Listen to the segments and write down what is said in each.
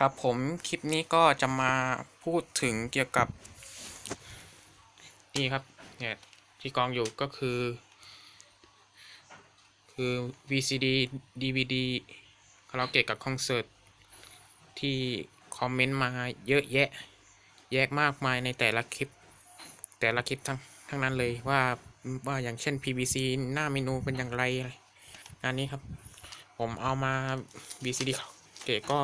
ครับผมคลิปนี้ก็จะมาพูดถึงเกี่ยวกับ นี่ครับเนี่ยที่กองอยู่ก็คือ คือ VCD DVD คาราโอเกะกับคอนเสิร์ตที่คอมเมนต์มาเยอะแยะ แยกมากมายในแต่ละคลิป แต่ละคลิปทั้งทั้งนั้นเลยว่าว่าอย่างเช่น PVC หน้าเมนูเป็นอย่างไรอะไรอันนี้ครับ ผมเอามา VCD เกะก็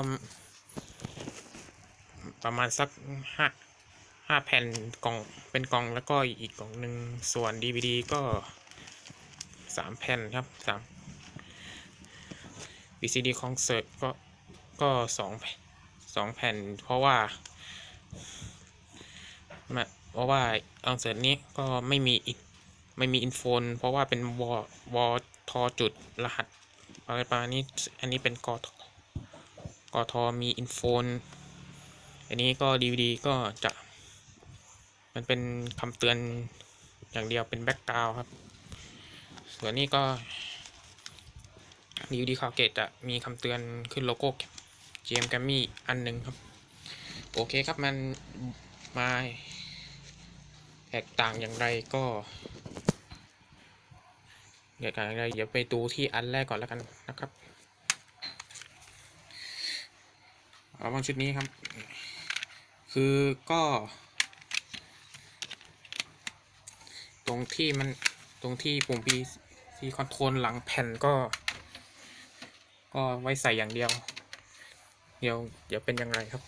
ประมาณสักห้าห้าแผ่นกล่องเป็นกล่องแล้วก็อีกกล่องหนึ่งส่วน DVD ก็สามแผ่นครับสาม VCD คอนเสิร์ตก็ก็สองสองแผ่น เพราะว่าเพราะว่าคอนเสิร์ตนี้ก็ไม่มีอีกไม่มีอินโฟนเพราะว่าเป็นวอวอทอจุดรหัสอะไรประมาณนี้อันนี้เป็นกทกอทอมีอินโฟน อันนี้ก็ DVD ก็จะ มันเป็นคำเตือนอย่างเดียวเป็นแบ็กกราวครับ ส่วนนี้ก็ DVD คาวเกตจะมีคำเตือนขึ้นโลโก้ GM g a m m y อันหนึ่งครับ โอเคครับมันมาแตกต่างอย่างไรก็แตกต่างอย่างไรเดี๋ยวไปดูที่อันแรกก่อนแล้วกันนะครับเอาบางชุดนี้ครับ คือก็ ตรงที่มันตรงที่ปุ่ม PC Control หลังแผ่นก็ ก็ไว้ใส่อย่างเดียว เดี๋ยว เดี๋ยวเป็นอย่างไรครับ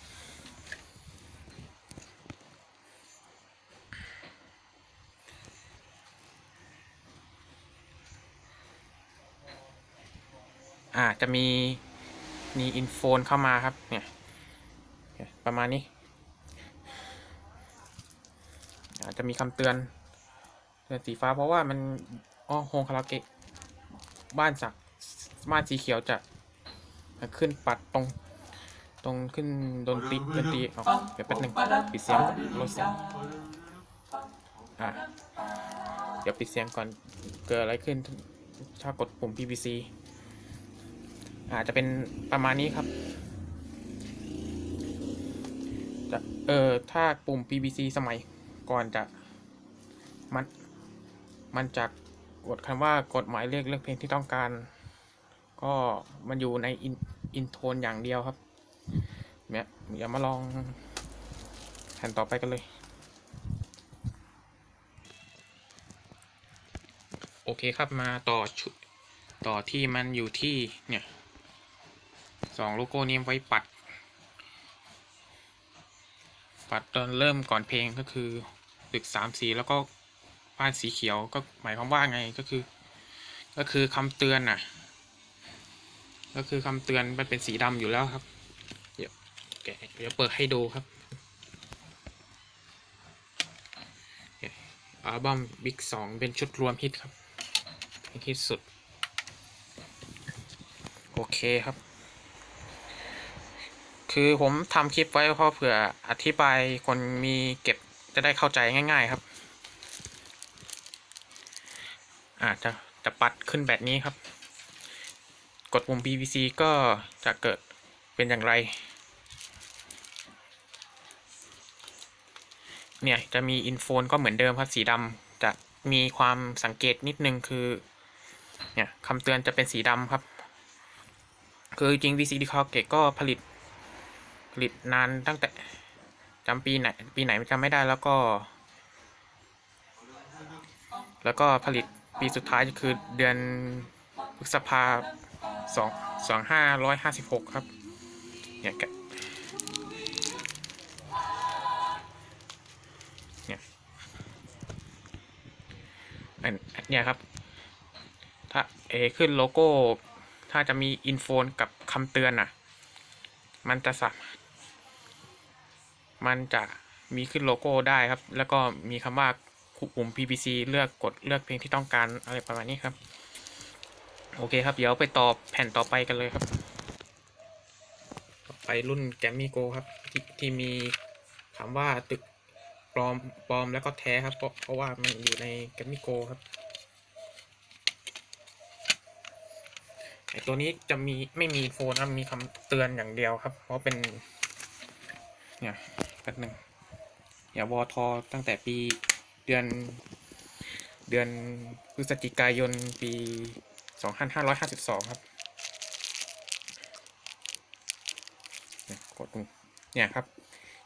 อ่าจะมีมีอินโฟนเข้ามาครับ เนี่ย ประมาณนี้ อา จจะมีคำเตือนเตือนสีฟ้าเพราะว่ามันอ๋อโฮงคาราเกะบ้านสักบ้านสีเขียวจะขึ้นปัดตรงตรงขึ้นดนตรีดนตรีออกเดี๋ยวแป๊บนึงปิดเสียงลดเสียงอะเดี๋ยวปิดเสียงก่อนเกิดอะไรขึ้นถ้ากดปุ่ม PVC อาจจะเป็นประมาณนี้ครับจะเออถ้าปุ่ม PVC สมัย ก่อนจะมันมันจะกดคำว่ากดหมายเลขเลือกเพลงที่ต้องการ ก็มันอยู่ในอินอินโทนอย่างเดียวครับเนี่ยเดี๋ยวมาลองแผ่นต่อไปกันเลย โอเคครับมาต่อชุดต่อที่มันอยู่ที่เนี่ยสองโลโก้นี้ไว้ปัด ปัดตอนเริ่มก่อนเพลงก็คือตึกสามสีแล้วก็บ้านสีเขียวก็หมายความว่าไงก็คือ ก็คือคำเตือนน่ะ ก็คือคำเตือนมันเป็นสีดำอยู่แล้วครับ เดี๋ยวแกเดี๋ยวเปิดให้ดูครับอัลบั้มบิ๊กสองเป็นชุดรวมฮิตครับฮิตสุด โอเคครับ คือผมทำคลิปไว้เพราะเผื่ออธิบายคนมีเก็บจะได้เข้าใจง่าย ๆครับ อาจจะจะปัดขึ้นแบบนี้ครับ กดปุ่ม PVC ก็จะเกิดเป็นอย่างไร เนี่ย จะมีอินโฟนก็เหมือนเดิมครับสีดำจะมีความสังเกตนิดนึงคือ เนี่ยคำเตือนจะเป็นสีดำครับ คือจริง VCD c o g a t e ก็ผลิต ผลิตนานตั้งแต่จำปีไหนปีไหนจำไม่ได้แล้วก็ แล้วก็ผลิตปีสุดท้ายคือเดือนพฤษภาสองสองห้าร้อยห้าสิบหกครับเนี่ยแกเนี่ยอันเนี่ยครับ ถ้าเอขึ้นโลโก้ ถ้าจะมีอินโฟนกับคำเตือนอะ มันจะสับมั มันจะมีขึ้นโลโก้ได้ครับ แล้วก็มีคำว่าปุ่ม PPC เลือกกดเลือกเพลงที่ต้องการอะไรประมาณนี้ครับ โอเคครับ เดี๋ยวไปต่อแผ่นต่อไปกันเลยครับไปรุ่นแกมมี่โกครับที่ที่มีคำว่าตึกปลอมปลอมแล้วก็แท้ครับเพราะเพราะว่ามันอยู่ในแกมมี่โกครับตัวนี้จะมีไม่มีโฟนครับมีคำเตือนอย่างเดียวครับ เพราะเป็นเนี่ย แป๊บหนึ่งอย่าวอทอตั้งแต่ปีเดือน เดือนพฤศจิกายนปี 2552 ครับเนี่ยกดตรงเนี่ยครับ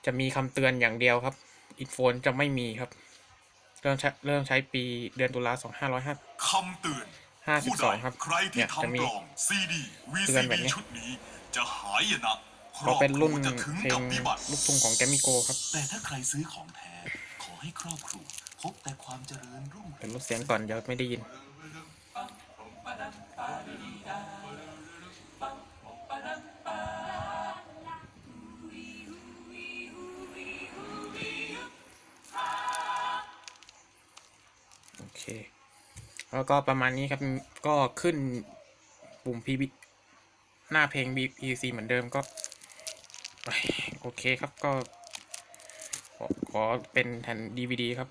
จะมีคำเตือนอย่างเดียวครับอินโฟนจะไม่มีครับ เริ่มใช้เริ่มใช้ปีเดือนตุลา2555คำเตือนห้าสิบผู้สใดองครับ ใครที่เนี่ยจะมีทำปลอมซีดีเตือนแบบนี้ชุดนี้จะหายนะ ครก็อบเป็นครัรุ่นวจะถึงเพลกับงวิบัติลูกทุ่งของแกมมิโกครับ แต่ถ้าใครซื้อของแท้ขอให้ครอบครัวพบแต่ความเจริญรุ่งเรืเดี๋ยวองลดเสียงก่อนเดี๋ยวไม่ได้ยิน โอเค แล้วก็ประมาณนี้ครับ ก็ขึ้นปุ่ม PB หน้าเพลง BPC เหมือนเดิมก็ โอเคครับก็ ขอขอเป็นแผ่น DVD ครับ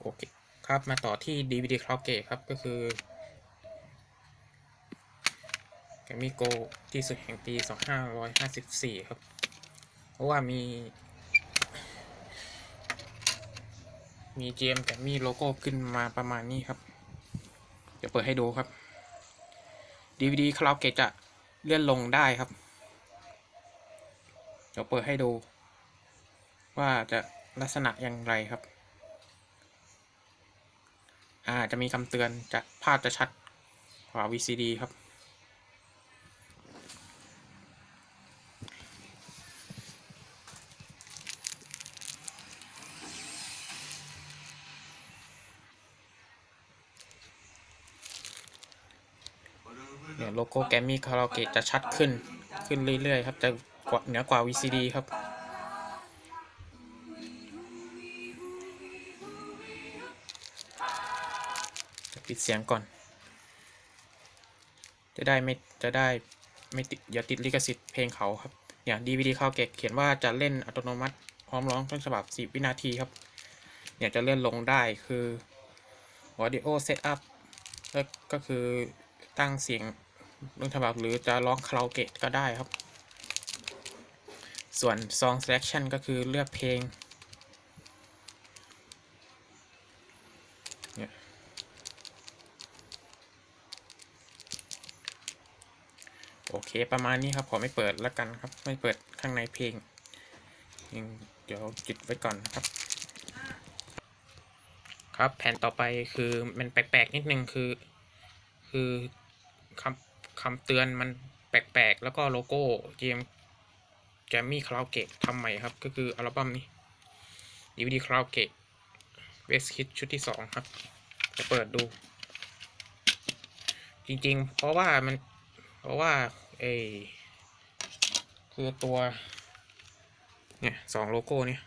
โอเคครับมาต่อที่ DVD c l o u d g a t e ครับก็คือแกมิโกที่สุดแห่งปี 2554 ครับ เพราะว่ามี มี GM แต่มีโลโก้ขึ้นมาประมาณนี้ครับ เดี๋ยวเปิดให้ดูครับ DVD c l o u d g a t จะเลื่อนลงได้ครับ ดี๋ยวเปิดให้ดู ว่าจะลักษณะอย่างไรครับ อ่าจะมีคำเตือนจะภาพจะชัดกว่า VCD ครับ เนี่ยโลโก้แกมมี่คาราโอเกะจะชัดขึ้นขึ้นเรื่อยๆ ครับจะ กว่าเหนือกว่า VCD ครับ จะปิดเสียงก่อน จะได้ไม่จะได้ไม่ติดอย่าติดลิขสิทธิ์เพลงเขาครับเนี่ย DVD คาราโอเกะเขียนว่าจะเล่นอัตโนมัติพร้อมร้องต้นฉบับ 10 วินาทีครับ เนี่ยจะเลื่อนลงได้คือ audio setup แล้วก็คือตั้งเสียงต้นฉบับหรือจะร้องคาราโอเกะก็ได้ครับ ส่วน song selection ก็คือเลือกเพลงโอเค ประมาณนี้ครับ ขอไม่เปิดแล้วกันครับ ไม่เปิดข้างในเพลงยังเดี๋ยวจิดไว้ก่อนนะครับ ครับแผ่นต่อไปคือมันแปลกๆนิดนึงคือ คือคำคำเตือนมันแปลกๆ แล้วก็โลโก้เกม แจมมี่คาราโอเกะทำใหม่ครับ ก็คืออัลบั้มนี้ DVD คาราโอเกะเวสคิดชุดที่สองครับจะเปิดดู จริงๆ เพราะว่ามัน เพราะว่าเออคือตัว เนี่ยสองโลโก้เนี่ย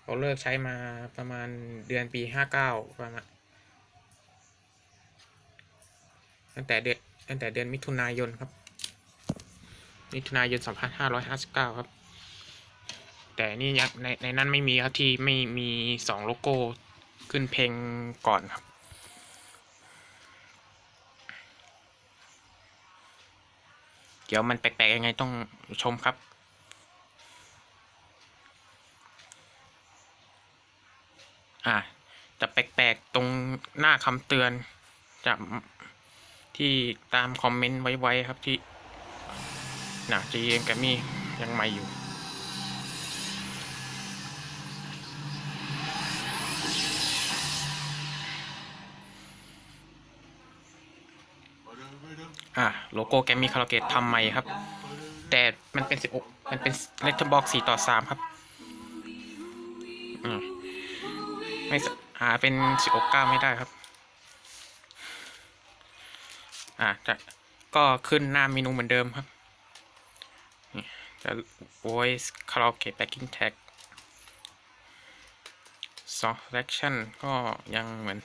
เขาเลิกใช้มาประมาณเดือนปีห้าเก้าประมาณตั้งแต่เดือนตั้งแต่เดือนมิถุนายนครับ มิถุนายน 2559 ครับ แต่นี่ยังในในนั้นไม่มีครับที่ไม่มีสองโลโก้ขึ้นเพลงก่อนครับ เดี๋ยวมันแปลกๆยังไงต้องชมครับอะจะแปลกๆตรงหน้าคำเตือนจะที่ตามคอมเมนต์ไว้ ๆ ครับที่ นะจีเอ็มแกมียังใหม่อยู่อะโลโก้แกมีคาราเกตทำใหม่ครับ แต่มันเป็นสิบมันเป็นเลตเตอร์บ็อกสี่ต่อสามครับอืมไม่สหาเป็นสิบเก้าไม่ได้ครับ อ่าจะก็ขึ้นหน้าเมนูเหมือนเดิมครับ voice karaoke backing tag song selection ก็ยังเหมือน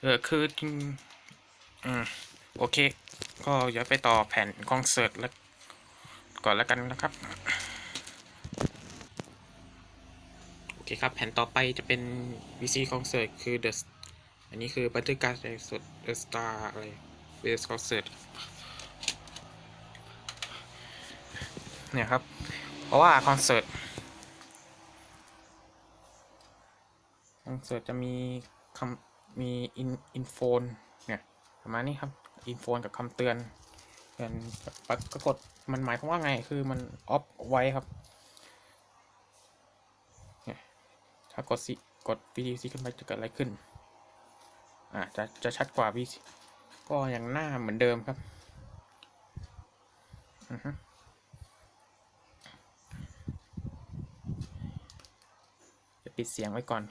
เออ คือจริงอืม โอเค ก็ย่าไปต่อแผ่นคอนเสิร์ตแล้ว ก่อนแล้วกันนะครับ โอเคครับ แผ่นต่อไปจะเป็น VC Concert คือ The อันนี้คือบันทึกการแสดงสด The Star อะไร Base Concert เนี่ยครับ เพราะว่าคอนเสิร์ต คอนเสิร์ตจะมีคำมีอินอินโฟนเนี่ยประมาณนี้ครับ อินโฟนกับคำเตือนเตือนปรากฏมันหมายความว่าไงคือมันออฟไว้ครับเนี่ยถ้ากดสิกด VDC ขึ้นไปจะเกิดอะไรขึ้น อ่าจะจะชัดกว่า VC ก็ยังหน้าเหมือนเดิมครับจะปิดเสียงไว้ก่อน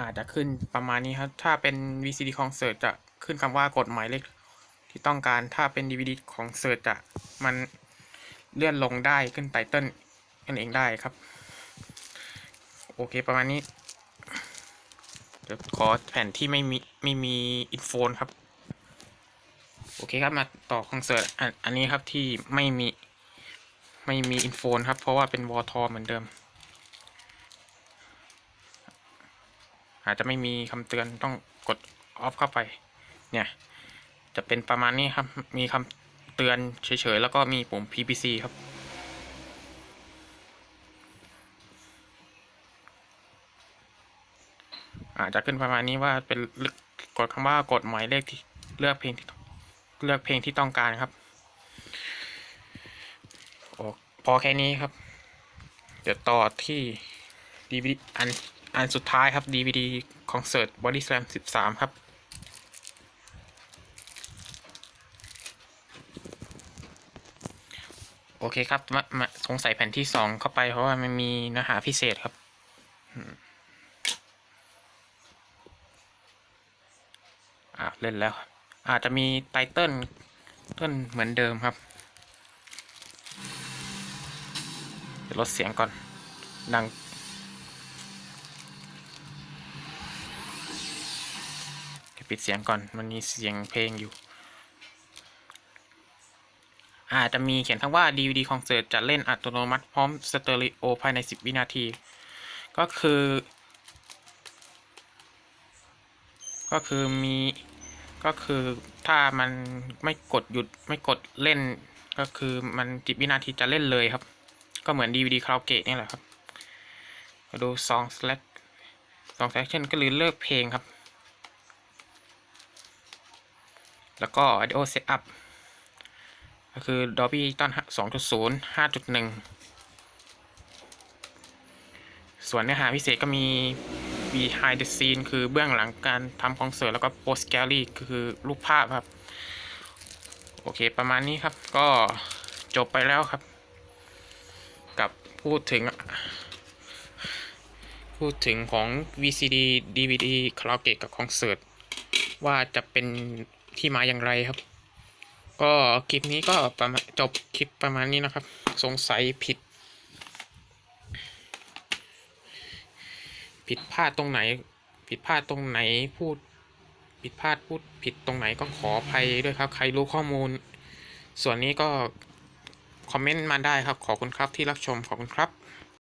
อาจจะขึ้นประมาณนี้ครับ ถ้าเป็น VCD Concert จะขึ้นคำว่ากดหมายเลขที่ต้องการ ถ้าเป็น DVD ของเสิร์จะมันเลื่อนลงได้ขึ้นไตเติ้ลกันเองได้ครับ โอเคประมาณนี้เดี๋ยวขอแผ่นที่ไม่มีไม่มีอินโฟนครับ โอเคครับมาต่อคอนเสิร์ตอันอันนี้ครับที่ไม่มีไม่มีอินโฟนครับ เพราะว่าเป็นวอทอเหมือนเดิม อาจจะไม่มีคำเตือนต้องกดออฟเข้าไป เนี่ย จะเป็นประมาณนี้ครับ มีคำเตือนเฉยๆ แล้วก็มีปุ่ม PPC ครับ อาจจะขึ้นประมาณนี้ว่าเป็นกดคำว่ากดหมายเลขที่เลือกเพลงที่เลือกเพลงที่ต้องการครับโอ้พอแค่นี้ครับ เดี๋ยวต่อที่ DVD อันอันสุดท้ายครับ DVD คอนเสิร์ต Body Slam 13 ครับโอเคครับมามาสงสัยแผ่นที่สองเข้าไปเพราะว่ามันมีเนื้อหาพิเศษครับอืมอ่า เล่นแล้ว อาจจะมีไตเติ้ลเติ้ลเหมือนเดิมครับเดี๋ยวลดเสียงก่อนดังปิดเสียงก่อน มันมีเสียงเพลงอยู่ อาจจะมีเขียนคำว่า DVD Concert จะเล่นอัตโนมัติพร้อมสเตอริโอภายใน 10 วินาที ก็คือ ก็คือมี ก็คือถ้ามันไม่กดหยุดไม่กดเล่น ก็คือมันจิบวินาทีจะเล่นเลยครับ ก็เหมือน DVD คาราโอเกะนี่แหละครับมาดู Song Select Song Selection ก็คือเลือกเพลงครับ แล้วก็ audio setup ก็คือ Dolby Digital 2.0 5.1 ส่วนเนื้อหาพิเศษก็มี behind the scene คือเบื้องหลังการทำคอนเสิร์ตแล้วก็ post gallery คือรูปภาพครับ โอเคประมาณนี้ครับก็จบไปแล้วครับ กับพูดถึง พูดถึงของ VCD DVD คาราโอเกะกับคอนเสิร์ตว่าจะเป็นที่มาอย่างไรครับ ก็คลิปนี้ก็ประมาณจบคลิปประมาณนี้นะครับ สงสัยผิด ผิดพลาดตรงไหน ผิดพลาดตรงไหนพูดผิดพลาดพูดผิดตรงไหนก็ขออภัยด้วยครับ ใครรู้ข้อมูล ส่วนนี้ก็คอมเมนต์มาได้ครับ ขอบคุณครับที่รับชมขอบคุณครับ